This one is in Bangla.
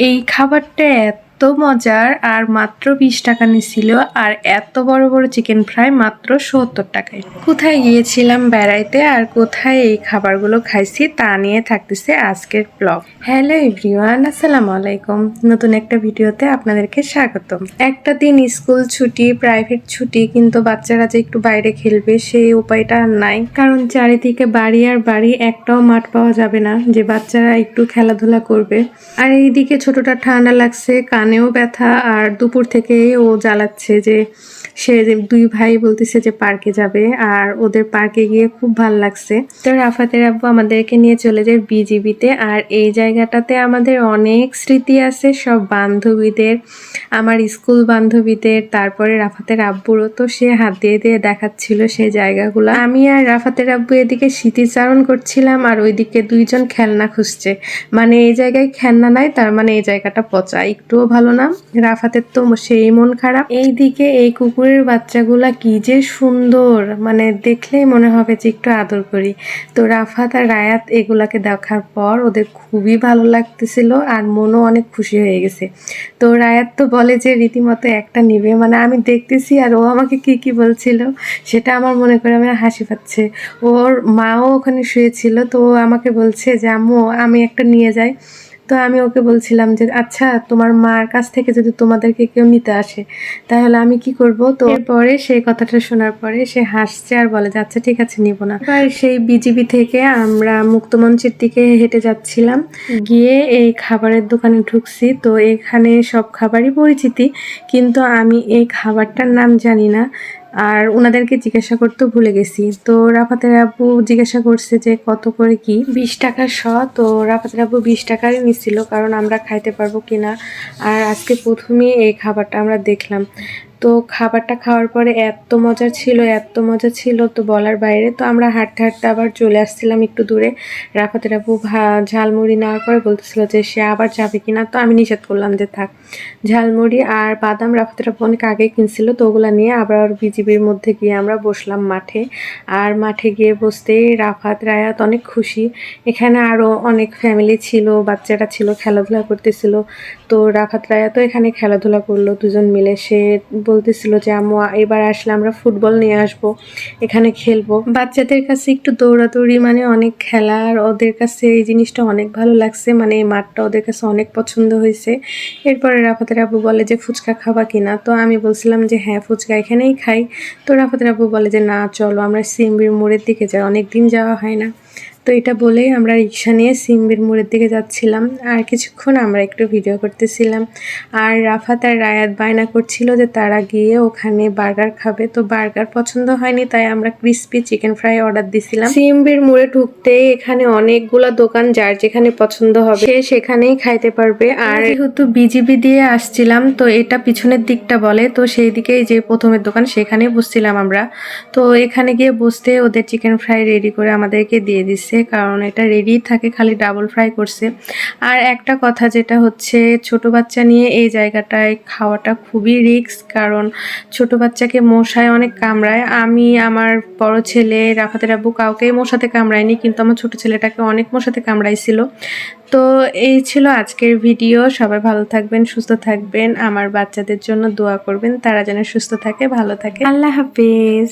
এই খাবারটা এত মজার আর মাত্র বিশ টাকা নিছিল আর এত বড় বড় চিকেন ফ্রাই মাত্র সত্তর টাকায়। কোথায় গিয়েছিলাম বেড়াইতে আর কোথায় এই খাবারগুলো খাইছি তা নিয়ে থাকতেছে আজকের ব্লগ হ্যালো এভরিওয়ান আসসালামু আলাইকুম। নতুন একটা ভিডিওতে আপনাদেরকে স্বাগতম। একটা দিন স্কুল ছুটি প্রাইভেট ছুটি, কিন্তু বাচ্চারা যে একটু বাইরে খেলবে সেই উপায়টা নাই। কারণ চারিদিকে বাড়ি আর বাড়ি একটাও মাঠ পাওয়া যাবে না, যে বাচ্চারা একটু খেলাধুলা করবে। আর এইদিকে ছোটটা ঠান্ডা লাগছে কানেও ব্যথা আর দুপুর থেকে ও জ্বালাচ্ছে যে সে দুই ভাই বলতেছে যে পার্কে যাবে আর ওদের পার্কে গিয়ে খুব ভালো লাগছে। তো রাফাতের আব্বু আমাদেরকে নিয়ে চলে যায় বিজিবিতে আর এই জায়গাটাতে আমাদের অনেক স্মৃতি আছে, সব বান্ধবীদের, আমার স্কুল বান্ধবীদের, তারপরে রাফাতের আব্বুরও। তো সে হাত দিয়ে দিয়ে দেখাচ্ছিল সেই জায়গাগুলো। আমি আর রাফাতের আব্বু এদিকে স্মৃতিচারণ করছিলাম আর ওইদিকে দুইজন খেলনা খুঁজছে। মানে এই জায়গায় খেলনা নাই, তার মানে এই জায়গাটা পচা। একটুও ভালো না? রাফাতের তো সেই মন খারাপ। এইদিকে এই কুকুরের বাচ্চাগুলা কি যে সুন্দর। মানে দেখলেই মনে হবে যে একটু আদর করি। তো রাফাত আর রায়াত এগুলাকে দেখার পর ওদের খুবই ভালো লাগতেছিল আর মনও অনেক খুশি হয়ে গেছে। তো রায়াত তো বলে যে রীতিমতো একটা নিবে। মানে আমি দেখতেছি আর ও আমাকে কি কি বলছিল সেটা আমার মনে করে আমার হাসি পাচ্ছে। ওর মাও ওখানে শুয়েছিল তো আমাকে বলছে যে আমি একটা নিয়ে যাই। তো আমি ওকে বলছিলাম যে আচ্ছা তোমার মার কাছ থেকে যদি তোমাদেরকে কেউ নিতে আসে তাহলে আমি কি করব? তো এরপরে সেই কথাটা শোনার পরে সে হাসছে আর বলে যে আচ্ছা ঠিক আছে নিব না। এবার সেই বিজিবি থেকে আমরা মুক্তমঞ্চের দিকে হেঁটে যাচ্ছিলাম। গিয়ে এই খাবারের দোকানে ঢুকছি। তো এখানে সব খাবারই পরিচিতি কিন্তু আমি এই খাবারটার নাম জানি না। আর ওনাদেরকে জিজ্ঞাসা করতে ভুলে গেছি। তো রাফাতের আব্বু জিজ্ঞাসা করছে যে কত করে কি? বিশ টাকা শ। তো রাফাতের আব্বু বিশ টাকারই নিচ্ছিল কারণ আমরা খাইতে পারব কিনা। আর আজকে প্রথমেই এই খাবারটা আমরা দেখলাম। তো খাবারটা খাওয়ার পরে এত মজা ছিল, এত মজা ছিল তো বলার বাইরে। তো আমরা হাঁটতে হাঁটতে আবার চলে আসছিলাম একটু দূরে। রাফাতের আব্বু ঝালমুড়ি নেওয়ার পরে বলতেছিল যে সে আবার যাবে কিনা। তো আমি নিষেধ করলাম যে থাক। ঝালমুড়ি আর বাদাম রাফাতের আব্বু অনেক আগে কিনছিল, তো ওগুলো নিয়ে আবার বিজিবির মধ্যে গিয়ে আমরা বসলাম মাঠে। আর মাঠে গিয়ে বসতেই রাফাত, রায়াত অনেক খুশি। এখানে আরও অনেক ফ্যামিলি ছিল, বাচ্চারা ছিল, খেলাধুলা করতেছিল। তো রাফাত, রায়াতও এখানে খেলাধুলা করল, দুজন মিলে। সে বলতেছিল যে, আম্মু, এবার আসলে আমরা ফুটবল নিয়ে আসব, এখানে খেলব। বাচ্চাদের কাছে একটু দৌড়াদৌড়ি মানে অনেক খেলা, আর ওদের কাছে এই জিনিসটা অনেক ভালো লাগছে মানে এই মাঠটা ওদের কাছে অনেক পছন্দ হয়েছে। এরপরে রাফাতের আব্বু বলে যে, ফুচকা খাবা কিনা তো আমি বলছিলাম যে হ্যাঁ ফুচকা এখানেই খাই। তো রাফাতের আব্বু বলে যে, না, চলো, আমরা সিম্বির মোড়ের দিকে যাই অনেক দিন যাওয়া হয় না। তো এটা বলেই আমরা রিক্সা নিয়ে সিম্বির মোড়ের দিকে যাচ্ছিলাম। আর কিছুক্ষণ আমরা একটু ভিডিও করতেছিলাম। আর রাফাত আর রায়াত বায়না করছিল যে তারা গিয়ে ওখানে বার্গার খাবে। তো বার্গার পছন্দ হয়নি, তাই আমরা ক্রিস্পি চিকেন ফ্রাই অর্ডার দিছিলাম। সিম্বির মোড়ে ঢুকতে এখানে অনেকগুলো দোকান যার যেখানে পছন্দ হবে, সে সেখানেই খাইতে পারবে। আর যেহেতু বিজিবি দিয়ে আসছিলাম, তো এটা পিছনের দিকটা বলে, তো সেই দিকেই যে প্রথমের দোকান সেখানে বসছিলাম আমরা। তো এখানে গিয়ে বসতে ওদের চিকেন ফ্রাই রেডি করে আমাদেরকে দিয়ে দিচ্ছে কারণ এটা রেডি থাকে, খালি ডাবল ফ্রাই করছে। আর একটা কথা যেটা হচ্ছে, ছোট বাচ্চা নিয়ে এই জায়গাটায় খাওয়াটা খুবই রিস্ক কারণ ছোট বাচ্চাকে মশায় অনেক কামড়ায়। আমি, আমার বড় ছেলে রাফাতের আব্বু কাউকেই মশাতে কামড়ায়নি, কিন্তু আমার ছোট ছেলেটাকে অনেক মশাতে কামড়াইছিল। তো এই ছিল আজকের ভিডিও সবাই ভালো থাকবেন, সুস্থ থাকবেন। আমার বাচ্চাদের জন্য দোয়া করবেন, তারা যেন সুস্থ থাকে, ভালো থাকে। আল্লাহ হাফিজ।